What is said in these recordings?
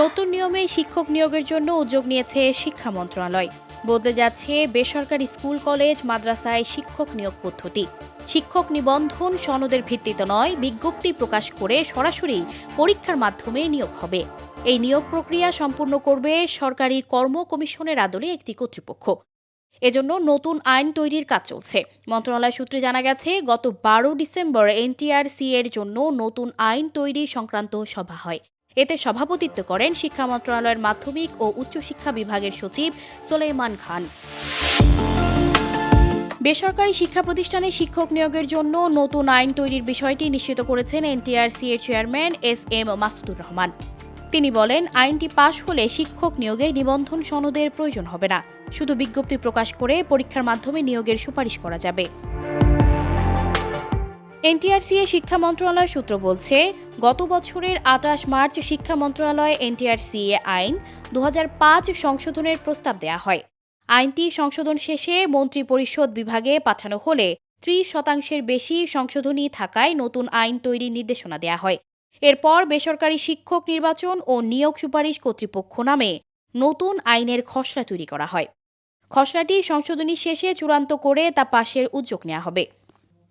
নতুন নিয়মে শিক্ষক নিয়োগের জন্য উদ্যোগ নিয়েছে শিক্ষা মন্ত্রণালয়। বদলে যাচ্ছে বেসরকারি স্কুল, কলেজ, মাদ্রাসায় শিক্ষক নিয়োগ পদ্ধতি। শিক্ষক নিবন্ধন সনদের ভিত্তিতে নয়, বিজ্ঞপ্তি প্রকাশ করে সরাসরি পরীক্ষার মাধ্যমে নিয়োগ হবে। এই নিয়োগ প্রক্রিয়া সম্পূর্ণ করবে সরকারি কর্ম কমিশনের আদলে একটি কর্তৃপক্ষ। এজন্য নতুন আইন তৈরির কাজ চলছে। মন্ত্রণালয় সূত্রে জানা গেছে, গত বারো ডিসেম্বর এনটিআরসি এর জন্য নতুন আইন তৈরি সংক্রান্ত সভা হয়। এতে সভাপতিত্ব করেন শিক্ষা মন্ত্রণালয়ের মাধ্যমিক ও উচ্চশিক্ষা বিভাগের সচিব সোলেমান খান। বেসরকারি শিক্ষা প্রতিষ্ঠানে শিক্ষক নিয়োগের জন্য নতুন আইন তৈরির বিষয়টি নিশ্চিত করেছেন এনটিআরসি এর chairman S M Masudur Rahman. তিনি বলেন, আইনটি পাশ হলে শিক্ষক নিয়োগে নিবন্ধন সনদের প্রয়োজন হবে না। শুধু বিজ্ঞপ্তি প্রকাশ করে পরীক্ষার মাধ্যমে নিয়োগের সুপারিশ করা যাবে। এনটিআরসি এ শিক্ষা মন্ত্রণালয় সূত্র বলছে, গত বছরের আটাশ মার্চ শিক্ষা মন্ত্রণালয় এনটিআরসি এ আইন দু হাজার পাঁচ সংশোধনের প্রস্তাব দেয়া হয়। আইনটি সংশোধন শেষে মন্ত্রী পরিষদ বিভাগে পাঠানো হলে ত্রিশ শতাংশের বেশি সংশোধনী থাকায় নতুন আইন তৈরির নির্দেশনা দেয়া হয়। এরপর বেসরকারি শিক্ষক নির্বাচন ও নিয়োগ সুপারিশ কর্তৃপক্ষ নামে নতুন আইনের খসড়া তৈরি করা হয়। খসড়াটি সংশোধনী শেষে চূড়ান্ত করে তা পাশের উদ্যোগ নেওয়া হবে।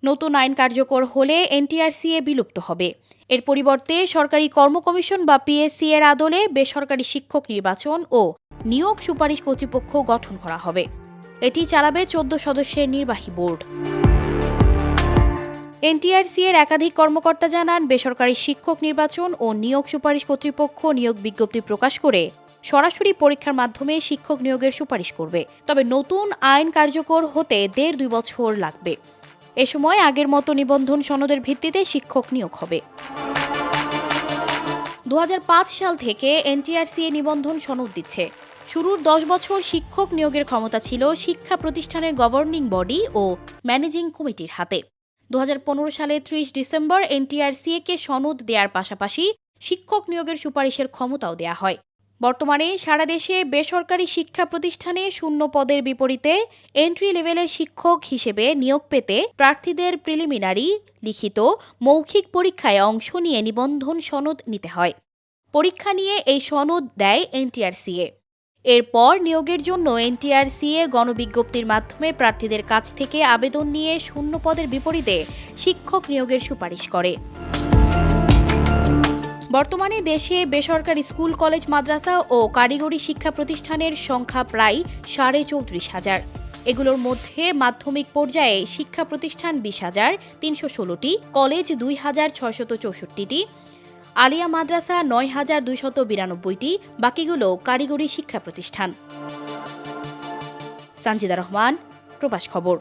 নতুন আইন কার্যকর হলে এনটিআরসিএ বিলুপ্ত হবে। এর পরিবর্তে সরকারি কর্ম কমিশন বা পিএসসি এর আদলে বেসরকারি শিক্ষক নির্বাচন ও নিয়োগ সুপারিশ কর্তৃপক্ষ গঠন করা হবে। এটি চালাবে চোদ্দ সদস্যের নির্বাহী বোর্ড। এনটিআরসি এর একাধিক কর্মকর্তা জানান, বেসরকারি শিক্ষক নির্বাচন ও নিয়োগ সুপারিশ কর্তৃপক্ষ নিয়োগ বিজ্ঞপ্তি প্রকাশ করে সরাসরি পরীক্ষার মাধ্যমে শিক্ষক নিয়োগের সুপারিশ করবে। তবে নতুন আইন কার্যকর হতে দেড় দুই বছর লাগবে। এ সময় আগের মতো নিবন্ধন সনদের ভিত্তিতে শিক্ষক নিয়োগ হবে। দু হাজার পাঁচ সাল থেকে এনটিআরসি এ নিবন্ধন সনদ দিচ্ছে। শুরুর দশ বছর শিক্ষক নিয়োগের ক্ষমতা ছিল শিক্ষা প্রতিষ্ঠানের গভর্নিং বডি ও ম্যানেজিং কমিটির হাতে। দু হাজার পনেরো সালে ত্রিশ ডিসেম্বর এনটিআরসিএ কে সনদ দেওয়ার পাশাপাশি শিক্ষক নিয়োগের সুপারিশের ক্ষমতাও দেয়া হয়। বর্তমানে সারা দেশে বেসরকারি শিক্ষা প্রতিষ্ঠানে শূন্য পদের বিপরীতে এন্ট্রি লেভেলের শিক্ষক হিসেবে নিয়োগ পেতে প্রার্থীদের প্রিলিমিনারি, লিখিত, মৌখিক পরীক্ষায় অংশ নিয়ে নিবন্ধন সনদ নিতে হয়। পরীক্ষা নিয়ে এই সনদ দেয় এনটিআরসিএ। এরপর নিয়োগের জন্য এনটিআরসিএ গণবিজ্ঞপ্তির মাধ্যমে প্রার্থীদের কাছ থেকে আবেদন নিয়ে শূন্য পদের বিপরীতে শিক্ষক নিয়োগের সুপারিশ করে। বর্তমানে দেশে বেসরকারি স্কুল, কলেজ, মাদ্রাসা ও কারিগরি শিক্ষা প্রতিষ্ঠানের সংখ্যা প্রায় সাড়ে চৌত্রিশ হাজার। এগুলোর মধ্যে মাধ্যমিক পর্যায়ে শিক্ষা প্রতিষ্ঠান বিশ হাজার তিনশো ষোলোটি, কলেজ দুই হাজার ছয়শত চৌষট্টিটি আলিয়া মাদ্রাসা নয় হাজার দুইশত বিরানব্বইটি বাকিগুলো কারিগরি শিক্ষা প্রতিষ্ঠান। সানজিদা রহমান প্রবাস খবর।